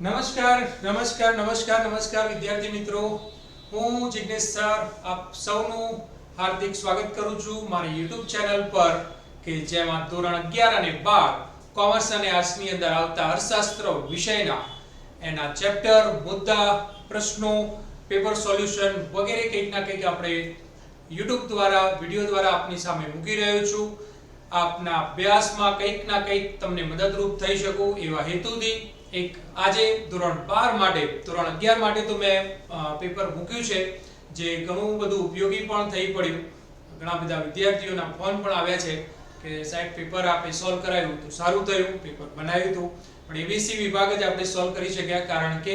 નમસ્કાર નમસ્કાર નમસ્કાર નમસ્કાર વિદ્યાર્થી મિત્રો. હું જિજ્ઞેશ સર, આપ સૌનું હાર્દિક સ્વાગત કરું છું મારી YouTube ચેનલ પર કે જેમાં ધોરણ 11 અને 12 કોમર્સ અને આર્ટ્સની અંદર આવતા અર્થશાસ્ત્ર વિષયના, એના ચેપ્ટર, મુદ્દા, પ્રશ્નો, પેપર સોલ્યુશન વગેરે કંઈક ના કંઈક આપણે YouTube દ્વારા, વીડિયો દ્વારા આપની સામે મૂકી રહ્યો છું. આપના અભ્યાસમાં કંઈક ના કંઈક તમને મદદરૂપ થઈ શકું એવા હેતુથી એક આજે ધોરણ 12 માટે, ધોરણ 11 માટે તો મેં પેપર મૂક્યું છે, જે ઘણું બધું ઉપયોગી પણ થઈ પડ્યું. ઘણા બધા વિદ્યાર્થીઓના ફોન પણ આવ્યા છે કે સાહેબ પેપર આપે સોલ્વ કરાયું તો સારું થયું પેપર બનાવ્યું હતું. પણ એબીસી વિભાગ જ આપણે સોલ્વ કરી શક્યા કારણ કે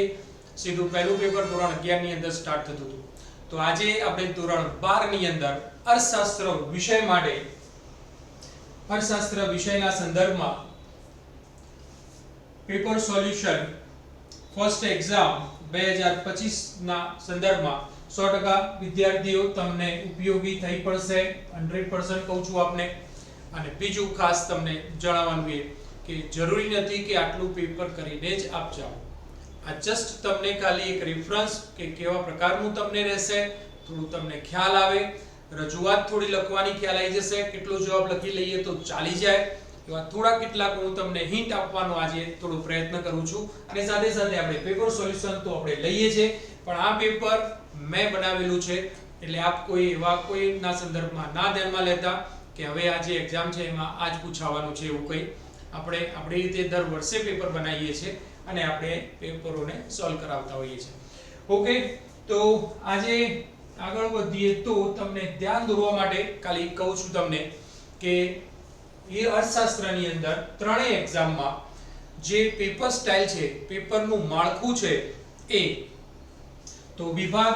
સીધું પહેલું પેપર ધોરણ અગિયારની અંદર સ્ટાર્ટ થતું હતું. તો આજે આપણે ધોરણ બારની અંદર અર્થશાસ્ત્ર વિષય માટે, અર્થશાસ્ત્ર વિષયના સંદર્ભમાં પેપર સોલ્યુશન ફર્સ્ટ એક્ઝામ બે હજાર પચીસના સંદર્ભમાં સો ટકા વિદ્યાર્થીઓ તમને ઉપયોગી થઈ પડશે, હંડ્રેડ પર્સન્ટ કહું છું આપને. અને બીજું ખાસ તમને જણાવવાનું એ કે જરૂરી નથી કે આટલું પેપર કરીને જ આપ જાઓ. આ જસ્ટ તમને ખાલી એક રેફરન્સ કે કેવા પ્રકારનું તમને રહેશે, થોડું તમને ખ્યાલ આવે, રજૂઆત થોડી લખવાની ખ્યાલ આવી જશે, કેટલો જવાબ લખી લઈએ તો ચાલી જાય. એવા થોડા કેટલાક હું તમને હિન્ટ આપવાનો આજે થોડો પ્રયત્ન કરું છું. અને સાથે સાથે આપણે પેપર સોલ્યુશન તો આપણે લઈએ છીએ. પણ આ પેપર મેં બનાવેલું છે. એટલે આપ કોઈ એવા કોઈના સંદર્ભમાં ના ધ્યાનમાં લેતા કે હવે આ જે એક્ઝામ છે એમાં આ જ પૂછાવાનું છે એવું કંઈ. આપણે આપણી રીતે દર વર્ષે પેપર બનાવીએ છીએ અને આપણે પેપરોને સોલ્વ કરાવતા હોઈએ છીએ. ઓકે તો આજે આગળ વધીએ તો તમને ધ્યાન દોરવા માટે ખાલી કહું છું તમને કે એ અર્થશાસ્ત્રની અંદર ત્રણેય એક્ઝામમાં જે પેપર સ્ટાઇલ છે પેપરનું માળખું છે એ. તો વિભાગ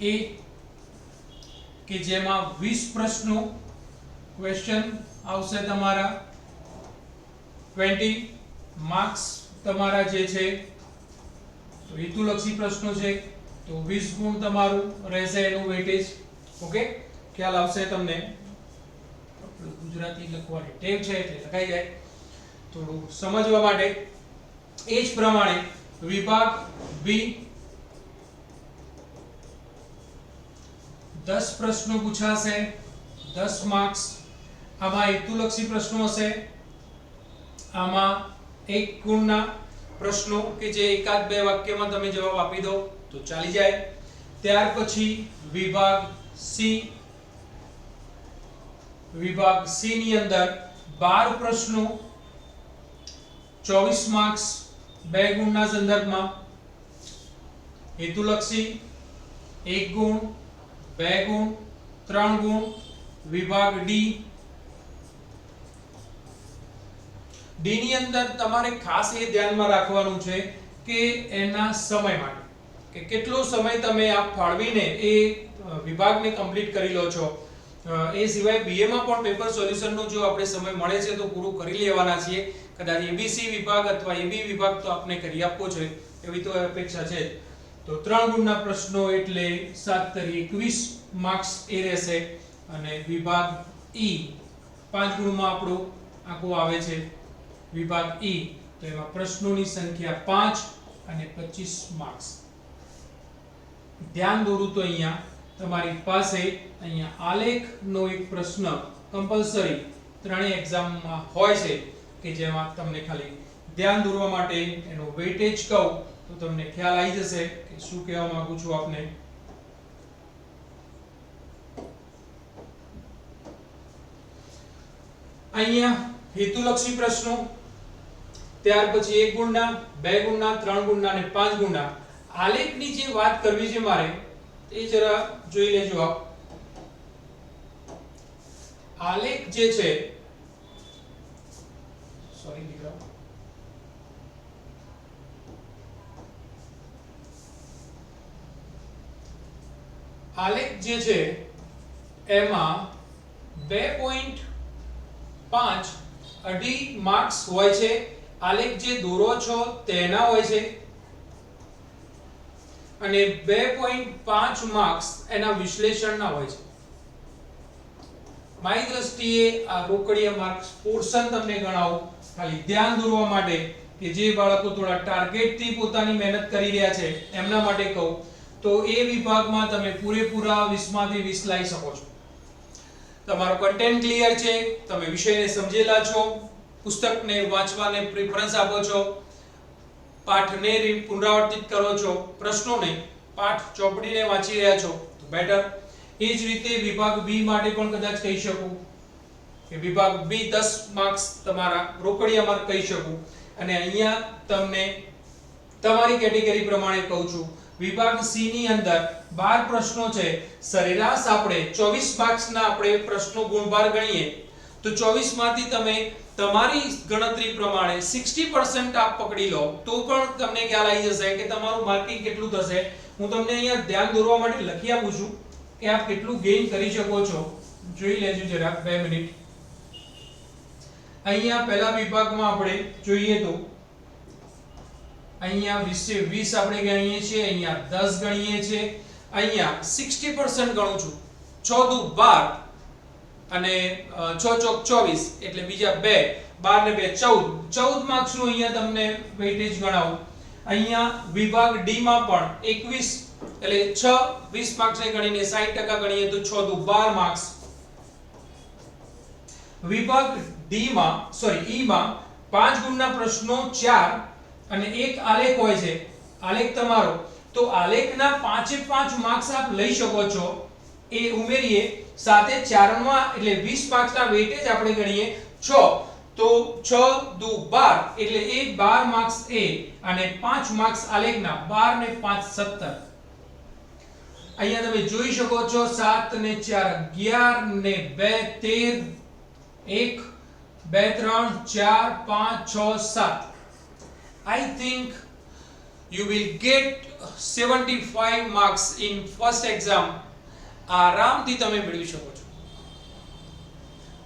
એ કે જેમાં 20 પ્રશ્નો ક્વેશ્ચન આવશે તમારા 20 માર્ક્સ તમારા જે છે, તો પ્રશ્નો છે, તો 20 ગુણ તમારું રહેશે એનું વેટેજ ઓકે ખ્યાલ આવશે તમને. ગુજરાતી લખવાની ટેવ છે એટલે લખાઈ જાય. થોડું સમજવા માટે. એ જ પ્રમાણે વિભાગ બી દસ પ્રશ્નો પૂછાશે, દસ માર્ક્સ આમાં હેતુલક્ષી પ્રશ્નો હશે. આમાં એક ગુણના પ્રશ્નો કે જે એકાદ બે વાક્યમાં તમે જવાબ આપી દો તો ચાલી જાય. ત્યાર પછી વિભાગ સી વિભાગ સી ની અંદર 12 પ્રશ્નો 24 માર્ક્સ, બે ગુણના સંદર્ભમાં. હેતુલક્ષી, એક ગુણ, બે ગુણ, ત્રણ ગુણ, વિભાગ ડી. ડી ની અંદર તમારે ખાસ એ ધ્યાનમાં રાખવાનું છે કે એના સમય માટે. કે કેટલો સમય તમે આ ફાળવીને એ વિભાગને કમ્પ્લીટ કરી લો છો. એ સિવાય BA માં પણ પેપર સોલ્યુશનનો જો આપણે સમય મળે છે તો પૂરું કરી લેવાના છીએ. કદાચ એબીસી વિભાગ અથવા એબી વિભાગ તો આપને કરી આપવો છે, એવી તો અપેક્ષા છે તો ત્રણ ગુણના પ્રશ્નો એટલે સાત તરી એકવીસ માર્ક્સ એ રહેશે અને વિભાગ ઈ પાંચ ગુણમાં આપણો આંકડો આવે છે. વિભાગ ઈ તો એમાં પ્રશ્નોની સંખ્યા પાંચ અને પચીસ માર્ક્સ ધ્યાન દોરું તો અહીંયા તમારી પાસે અહીંયા આલેખનો એક પ્રશ્ન કમ્પલસરી ત્રણેય એક્ઝામમાં હોય છે કે જેમાં તમને ખાલી ધ્યાન દોરવા માટે એનો વેટેજ કહું, તો તમને ખ્યાલ આવી જશે કે શું કહેવા માંગુ છું આપને? અહીંયા હેતુલક્ષી પ્રશ્નો, ત્યાર પછી એક ગુણના, બે ગુણના, ત્રણ ગુણના અને પાંચ ગુણના. આલેખની જે વાત કરવી છે મારે એ જરા જોઈ લેજો આપ. આલેખ જે છે સોરી દીકરા આલેખ જે છે, એમાં બે પોઈન્ટ પાંચ અઢી માર્ક્સ હોય છે. આલેખ જે દોરો છો તેના હોય છે. અને બે પોઈન્ટ પાંચ માર્ક્સ એના વિશ્લેષણના હોય છે. મારી દ્રષ્ટિએ આ રોકડિયા માર્ક્સ પોર્શન તમને ગણાવું. ખાલી ધ્યાન દોરવા માટે કે જે બાળકો થોડા ટાર્ગેટથી પોતાની મહેનત કરી રહ્યા છે, એમના માટે કહું, તો એ વિભાગમાં તમે પૂરેપૂરા 20 માંથી 20 લાવી શકો છો. તમારો કન્ટેન્ટ ક્લિયર છે, તમે વિષયને સમજેલા છો, પુસ્તકને વાંચવાને પ્રેફરન્સ આપો છો પાઠને પુનરાવર્તિત કરો છો, પ્રશ્નોને પાઠ ચોપડીને વાંચી રહ્યા છો. તો બેટર એ જ રીતે વિભાગ બી માટે પણ કદાચ કહી શકું. કે વિભાગ બી 10 માર્ક્સ તમારા રોકડિયા કહી શકું. અને અહીંયા તમને તમારી કેટેગરી પ્રમાણે કહું છું. વિભાગ સી ની અંદર 12 પ્રશ્નો છે. સરેરાશ આપણે 24 માર્ક્સના આપણે પ્રશ્નો ગુણભાર ગણીએ. તો 24 માંથી તમે તમારી ગણતરી પ્રમાણે 60% આપ પકડી લો, તો પણ તમને ખ્યાલ આવી જશે કે તમારું માર્કિંગ કેટલું થશે. હું તમને અહીંયા ધ્યાન દોરવા માટે લખી આપું છું કે આપ કેટલું ગેઇન કરી શકો છો. જોઈ લેજો જરાક બે મિનિટ. અહીંયા પહેલા વિભાગમાં આપણે જોઈએ તો અહીંયા 20 20 આપણે ગણીએ છીએ, અહીંયા 10 ગણીએ છીએ. અહીંયા 60% ગણું છું. 6 દુ 12 અને 6 ચોક 24 એટલે બીજા બે 12 ને બે 14 14 માર્ક્સનું અહીંયા તમને વેઇટેજ ગણાવું. અહીંયા વિભાગ ડી માં પણ 21 એટલે 6 20 માર્ક્સ ને ગણીને 60% ગણીએ તો 6 દુ 12 માર્ક્સ વિભાગ ડી માં સોરી ઈ માં પાંચ ગુણના પ્રશ્નો ચાર અને એક આલેખ હોય છે. આલેખ તમારો. તો આલેખના પાંચે પાંચ માર્ક્સ આપ લઈ શકો છો. એ ઉમેરીએ. સાથે ચારમાં એટલે 20 માર્ક્સના વેઇટેજ આપણે ગણીએ. 6 તો 6 દુ 12 એટલે એ 12 માર્ક્સ એ અને 5 માર્ક્સ આલેખના 12 ને 5 17 અહીંયા તમે જોઈ શકો છો 7 ને 4 11 ને 2 13 એક, બે, ત્રણ, ચાર, પાંચ, છ, સાત. I think you will get 75 marks in first exam. આરામથી તમે મેળવી શકો છો.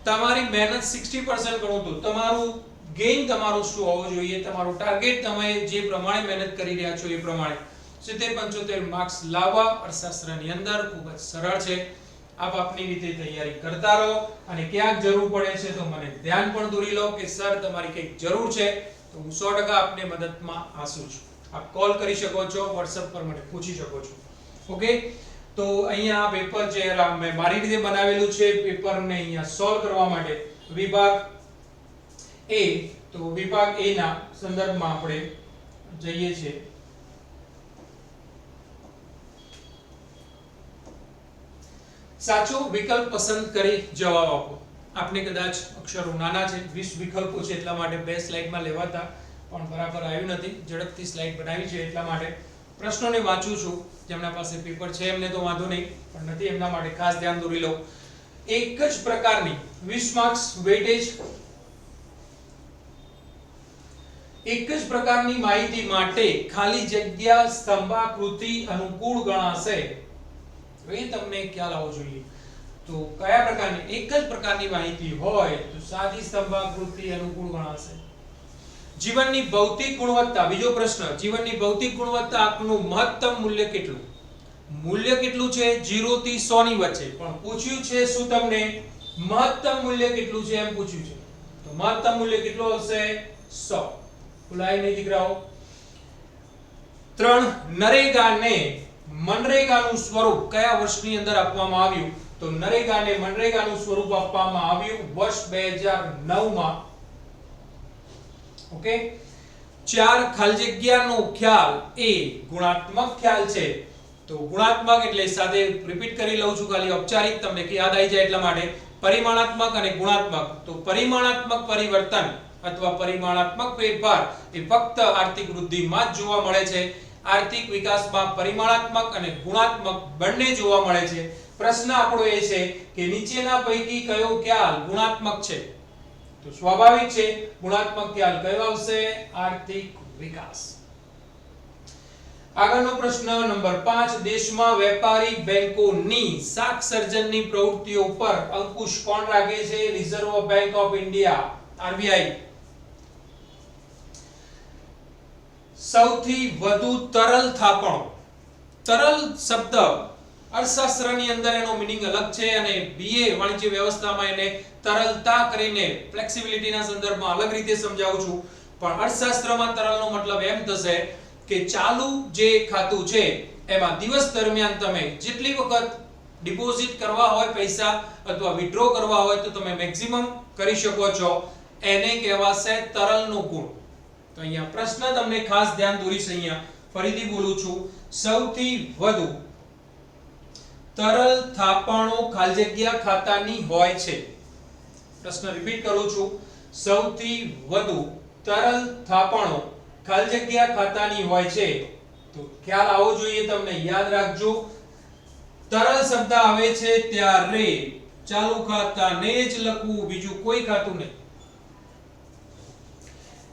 તમારી મહેનત 60% કરો તો તમારું ગેઇન તમારું શું હોવું જોઈએ? તમારું ટાર્ગેટ તમે જે પ્રમાણે મહેનત કરી રહ્યા છો એ પ્રમાણે 70 75 માર્ક્સ લાવવા અર્થશાસ્ત્રની અંદર ખૂબ જ સરળ છે. આપ આપની રીતે તૈયારી કરતા રહો અને ક્યાંક જરૂર પડે છે તો મને ધ્યાન પણ દોરી લો કે સર તમારી કંઈક જરૂર છે તો હું સો ટકા આપને મદદમાં આસું છું. આપ કોલ કરી શકો છો વોટ્સઅપ પર મને પૂછી શકો છો. ઓકે તો અહીંયા પેપર છે મેં મારી રીતે બનાવેલું છે પેપરને અહીંયા સોલ્વ કરવા માટે વિભાગ એ, તો વિભાગ એ ના સંદર્ભમાં આપણે જઈએ છે સાચો વિકલ્પ પસંદ કરી જવાબ આપો. આપને કદાચ અક્ષરો નાના છે 20 વિકલ્પો છે એટલા માટે બે સ્લાઇડમાં લેવાતા, પણ બરાબર આવ્યું નથી. ઝડપથી સ્લાઇડ બનાવી છે એટલા માટે પ્રશ્નોને વાંચું છું. જેમના પાસે પેપર છે, એમને તો વાંધો નહીં, પણ નથી, એમના માટે ખાસ ધ્યાન દોરી લો. એક જ પ્રકારની 20 માર્ક્સ વેટેજ એક જ પ્રકારની માહિતી માટે ખાલી જગ્યા સ્તંભાકૃતિ અનુકૂળ ગણાશે. એ તમને ખ્યાલ આવવો જોઈએ. તો કયા પ્રકારની, એક જ પ્રકારની માહિતી હોય, તો સાદી સ્તંભાકૃતિ અનુકૂળ ગણાશે. જીવનની ભૌતિક ગુણવત્તા, બીજો પ્રશ્ન, જીવનની ભૌતિક ગુણવત્તા આપનું મહત્તમ મૂલ્ય કેટલું? મૂલ્ય કેટલું છે? 0 થી 100 ની વચ્ચે. પણ પૂછ્યું છે શું તમને? મહત્તમ મૂલ્ય કેટલું છે? એમ પૂછ્યું છે. તો મહત્તમ મૂલ્ય કેટલું આવશે? 100 ભૂલાય નહીં દીકરાઓ. ત્રણ, નરેગાને મનરેગાનું સ્વરૂપ કયા વર્ષની અંદર આપવામાં આવ્યું? તો નરેગાને મનરેગાનું સ્વરૂપ આપવામાં આવ્યું વર્ષ 2009 માં ઓકે ચાર ખાલી જગ્યાનો ખ્યાલ એ ગુણાત્મક ખ્યાલ છે. તો ગુણાત્મક એટલે સાથે રિપીટ કરી લઉં છું ખાલી ઔપચારિક, તમને કે યાદ આવી જાય એટલા માટે. પરિમાણાત્મક અને ગુણાત્મક. તો પરિમાણાત્મક પરિવર્તન અથવા પરિમાણાત્મક ફેરફાર એ ફક્ત આર્થિક વૃદ્ધિમાં જ જોવા મળે છે. આર્થિક વિકાસમાં પરિમાણાત્મક અને ગુણાત્મક બંને જોવા મળે છે. પ્રશ્ન આપણો એ છે કે નીચેના પૈકી કયો ખ્યાલ ગુણાત્મક છે? તો સ્વાભાવિક છે, ગુણાત્મક ખ્યાલ કયો આવશે? આર્થિક વિકાસ. આગળનો પ્રશ્ન નંબર 5 દેશમાં વેપારી બેંકોની શાક સર્જનની પ્રવૃત્તિઓ પર અંકુશ કોણ રાખે છે? Reserve Bank of India RBI સૌથી વધુ તરલ થાપણો. તરલ શબ્દ અર્થશાસ્ત્રની અંદર એનો મિનિંગ અલગ છે અને બીએ વાણિજ્ય વ્યવસ્થામાં એને તરલતા કરીને ફ્લેક્સિબિલિટીના સંદર્ભમાં અલગ રીતે સમજાવું છું. પણ અર્થશાસ્ત્રમાં તરલનો મતલબ એમ થશે કે ચાલુ જે ખાતું છે, એમાં દિવસ દરમિયાન તમે જેટલી વખત ડિપોઝિટ કરવા હોય પૈસા અથવા વિથડ્રો કરવા હોય તો તમે મેક્સિમમ કરી શકો છો. એને કહેવાશે તરલનો ગુણ. તો અહીંયા પ્રશ્ન તમને ખાસ ધ્યાન દોરીશ અહીંયા. ફરીથી બોલું છું. સૌથી વધુ તરલ થાપણો ખાલી જગ્યા ખાતાની હોય છે. પ્રશ્ન રિપીટ કરું છું. સૌથી વધુ તરલ થાપણો ખાલી જગ્યા ખાતાની હોય છે. તો ખ્યાલ આવો જોઈએ તમને, યાદ રાખજો. તરલ શબ્દ આવે છે ત્યારે ચાલુ ખાતાને જ લખવું, બીજું કોઈ ખાતું નહીં.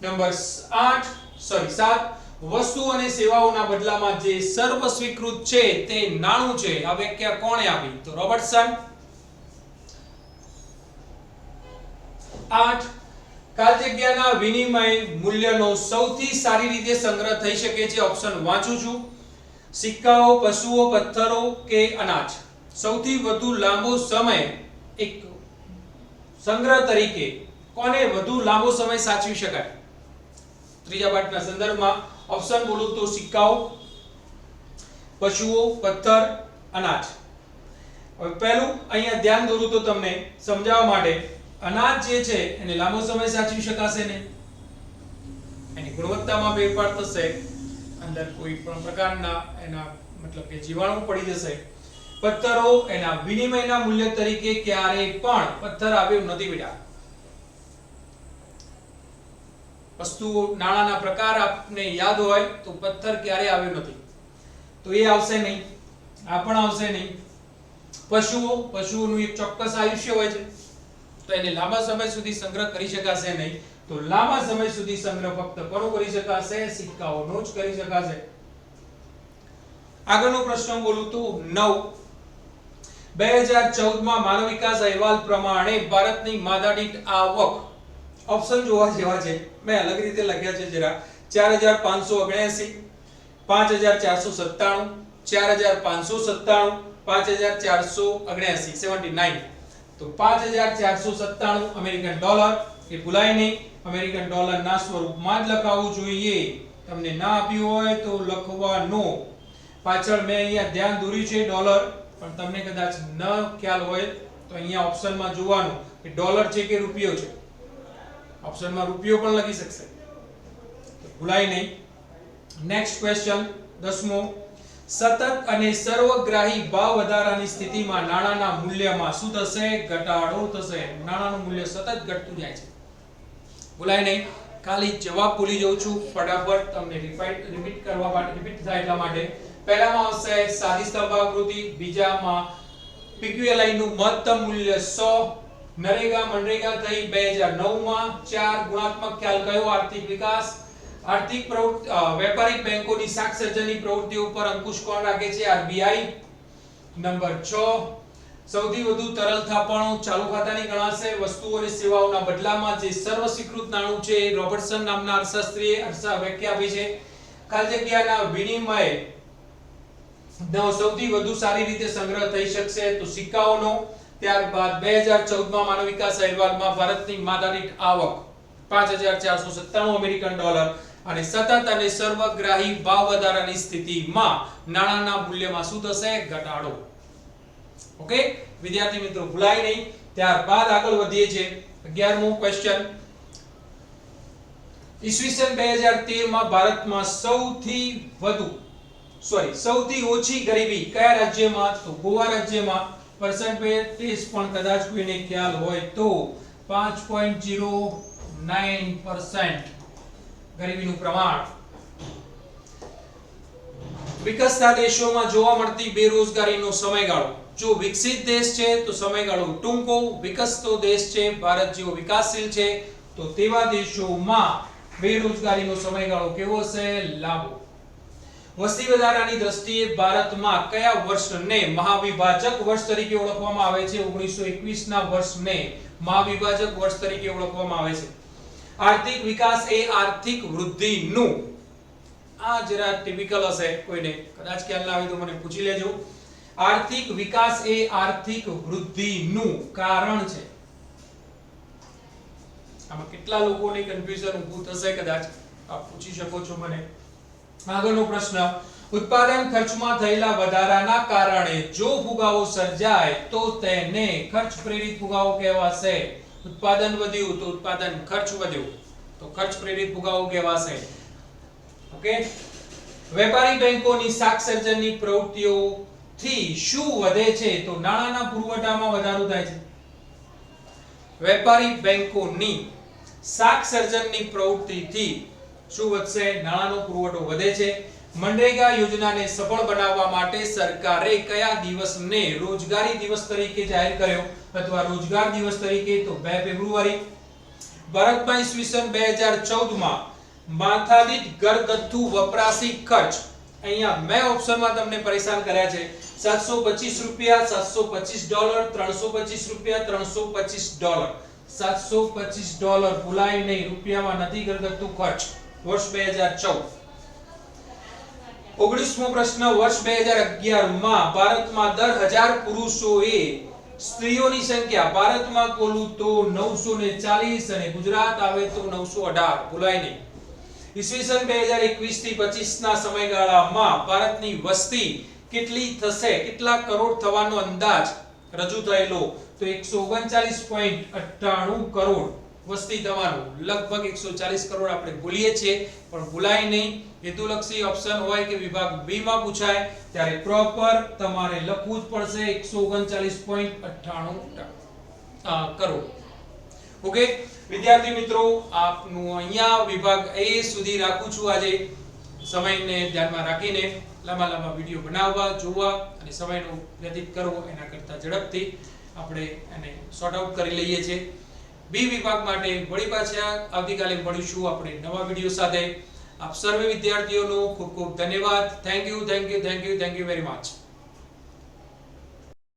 નંબર 8 સોરી 7 વસ્તુ અને સેવાઓના બદલામાં જે સર્વ સ્વીકૃત છે તે નાણું છે. આ વ્યાખ્યા કોણે આપી? તો રોબર્ટસન. 8 કાલ જગ્યાના વિનિમય મૂલ્યનો સૌથી સારી રીતે સંગ્રહ થઈ શકે છે. ઓપ્શન વાંચું છું. સિક્કાઓ, પશુઓ, પથ્થરો કે અનાજ. સૌથી વધુ લાંબો સમય એક સંગ્રહ તરીકે કોને વધુ લાંબો સમય સાચવી શકાય? ત્રીજા પાઠના સંદર્ભમાં ઓપ્શન બોલું તો સિક્કાઓ, પશુઓ, પથ્થર, અનાજ. હવે પહેલું અહીંયા ધ્યાન દોરું તો તમને સમજાવવા માટે અનાજ જે છે એને લાંબો સમય સાચવી શકાશે ને એની ગુણવત્તામાં ફેરફાર થશે, અંદર કોઈ પણ પ્રકારના એના મતલબ કે જીવાણુ પડી જશે. પથ્થરો એના વિનિમયના મૂલ્ય તરીકે ક્યારેય પણ પથ્થર આવ્યો નથી બેટા. વસ્તુઓ નાણાંના પ્રકાર આપને યાદ હોય તો પથ્થર ક્યારે આવ્યો નથી. તો એ આવશે નહીં. આ પણ આવશે નહીં. પશુઓ પશુઓનું એક ચોક્કસ આયુષ્ય હોય છે. તો એને લાંબા સમય સુધી સંગ્રહ કરી શકાશે નહીં. તો લાંબા સમય સુધી સંગ્રહ ફક્ત કોનો કરી શકાશે, સિક્કાઓનો જ કરી શકાશે. આગળનો પ્રશ્ન બોલું તો 9 2014 માં માનવ વિકાસ અહેવાલ પ્રમાણે ભારતની માદાદીઠ આવક ઓપ્શન જોવા જેવા છે. મેં અલગ રીતે લખ્યા છે જરા. 4579 5497 4597 5479 79 તો 5497 અમેરિકન ડોલર. એ ભૂલાય નહીં. અમેરિકન ડોલરના સ્વરૂપમાં જ લખાવવું જોઈએ. તમને ના આપ્યું હોય તો લખવાનો. પાછળ મેં અહીંયા ધ્યાન દોર્યું છે ડોલર. પણ તમને કદાચ ન ખ્યાલ હોય તો અહીંયા ઓપ્શનમાં જોવાનું કે ડોલર છે કે રૂપિયો છે. ઓપ્શનમાં રૂપિયો પણ લખી શકશે. ભૂલાય નહીં. નેક્સ્ટ ક્વેશ્ચન દસમો. સતત અને સર્વગ્રાહી ભાવ વધારાની સ્થિતિમાં નાણાંના મૂલ્યમાં શું થશે? ઘટાડો થશે. નાણાંનું મૂલ્ય સતત ઘટતું જાય છે. ભૂલાય નહીં. ખાલી જવાબ ભૂલી જાઉં છું. ફટાફટ તમને રિપીટ રિપીટ કરવા માટે રિપીટ થાય એટલા માટે. પહેલામાં આવશે સાદી સ્તંભાકૃતિ બીજામાં પીક્યુએલઆઈ નું મહત્તમ મૂલ્ય 100 નરેગા મનરેગા થઈ 2009 માં ચાર ગુણાત્મક ખ્યાલ કયો? આર્થિક વિકાસ, આર્થિક પ્રવૃત્તિ વેપારી બેંકોની સાક્ષરજની પ્રવૃત્તિ ઉપર અંકુશ કોણ રાખે છે? આરબીઆઈ. નંબર 6 સૌથી વધુ તરલ ચાલુ ખાતાની ગણાશે. વસ્તુઓ અને સેવાઓના બદલામાં જે સર્વ સ્વીકૃત નાણું છે રોબર્ટસન નામના અર્થશાસ્ત્રીએ અર્થા વ્યાખ્યા આપી છે. ખાલી જગ્યાના વિનિમય નો સૌથી વધુ સારી રીતે સંગ્રહ થઈ શકશે તો સિક્કાઓનો ત્યારબાદ 2014 માં માનવ વિકાસ અહેવાલમાં ભારતની માદાદીઠ આવક 5497 અમેરિકન ડોલર અને સતત અને સર્વગ્રાહી ભાવ વધારાની સ્થિતિમાં નાણાંના મૂલ્યમાં શું થશે? ઘટાડો. ઓકે? વિદ્યાર્થી મિત્રો, ભૂલાય નહીં. ત્યારબાદ આગળ વધીએ છીએ. 11મો ક્વેશ્ચન ઈસવીસન 2013 માં ભારતમાં સૌથી વધુ સોરી સૌથી ઓછી ગરીબી કયા રાજ્યમાં? તો ગોવા રાજ્યમાં. પર્સન્ટેજ પણ કદાચ કોઈને ખ્યાલ હોય તો 5.09% ગરીબીનું પ્રમાણ વિકસતા દેશોમાં જોવા મળતી બેરોજગારીનો સમયગાળો જો વિકસિત દેશ છે તો સમયગાળો ટૂંકો વિકસતો દેશ છે ભારત જેવો વિકાસશીલ છે તો તેવા દેશોમાં બેરોજગારીનો સમયગાળો કેવો હશે? લાંબો। વસ્તી વધારાની દ્રષ્ટિએ ભારતમાં કયા વર્ષને મહાવિભાજક વર્ષ તરીકે ઓળખવામાં આવે છે? 1921 ના વર્ષને મહાવિભાજક વર્ષ તરીકે ઓળખવામાં આવે છે. આર્થિક વિકાસ એ આર્થિક વૃદ્ધિનું આ જરા ટિપિકલ હશે કોઈને. કદાચ ખ્યાલ ના આવે તો મને પૂછી લેજો. આર્થિક વિકાસ એ આર્થિક વૃદ્ધિનું કારણ છે. આમાં કેટલા લોકોને કન્ફ્યુઝન ઊભું થશે કદાચ આપ પૂછી શકો છો મને. આગળનો પ્રશ્ન, ઉત્પાદન ખર્ચમાં થયેલા વધારાના કારણે જો ફુગાવો સર્જાય તો તેને ખર્ચ પ્રેરિત ફુગાવો કહેવાશે. ઉત્પાદન વધ્યું તો ઉત્પાદન ખર્ચ વધ્યો તો ખર્ચ પ્રેરિત ફુગાવો કહેવાશે. ઓકે? વેપારી બેંકોની શાક સર્જનની પ્રવૃત્તિઓથી શું વધે છે તો નાણાંના પુરવઠામાં વધારો થાય છે. વેપારી બેંકોની શાક સર્જનની પ્રવૃત્તિથી શું વધશે? નાણાંનો પુરવઠો વધે છે. મનરેગા યોજનાને સફળ બનાવવા માટે સરકારે કયા દિવસને રોજગારી દિવસ તરીકે જાહેર કર્યો? અથવા રોજગાર દિવસ તરીકે તો 2 ફેબ્રુઆરી. ભારતમાં ઈસવીસન 2014 માં માથાદીઠ ઘરગથ્થુ વપરાશી ખર્ચ. અહીંયા મે ઓપ્શનમાં તમને પરેશાન કર્યા છે. 725 રૂપિયા 725 ડોલર 325 રૂપિયા 325 ડોલર. 725 ડોલર ભૂલાય નહીં. રૂપિયામાં નથી ઘરગથ્થુ ખર્ચ. વર્ષ 2014 ઓગણીસમો પ્રશ્ન, વર્ષ 2011 માં ભારતમાં દર હજાર પુરુષોએ સ્ત્રીઓની સંખ્યા ભારતમાં કોલું તો 940 અને ગુજરાત આવે તો 918 ભૂલાય નહીં. ઈસવીસન 2021 થી 25 ના સમયગાળામાં ભારતની વસ્તી કેટલી થશે? કેટલા કરોડ થવાનો અંદાજ રજૂ થયેલો? તો 139.98 કરોડ. વસ્તી તમારું. લગભગ 140 કરોડ આપણે ભૂલીએ છીએ, પણ ભૂલાય નહીં. હેતુલક્ષી ઓપ્શન હોય કે વિભાગ બી માં પૂછાય, ત્યારે પ્રોપર તમારે લખવું જ પડશે 139.98 કરોડ. ઓકે વિદ્યાર્થી મિત્રો, આપનું અહીંયા વિભાગ એ સુધી રાખું છું આજે. સમયને ધ્યાનમાં રાખીને લાંબા લાંબા વીડિયો બનાવવા, જોવા અને સમયનો વ્યતીત કરવો એના કરતાં ઝડપથી આપણે એને સોર્ટ આઉટ કરી લઈએ છીએ. બી વિભાગ માટે વળી પાછા આવતીકાલે મળીશું આપણે નવા વીડિયો સાથે. આપ સર્વે વિદ્યાર્થીઓનો ખૂબ ખૂબ ધન્યવાદ. Thank you thank you thank you thank you very much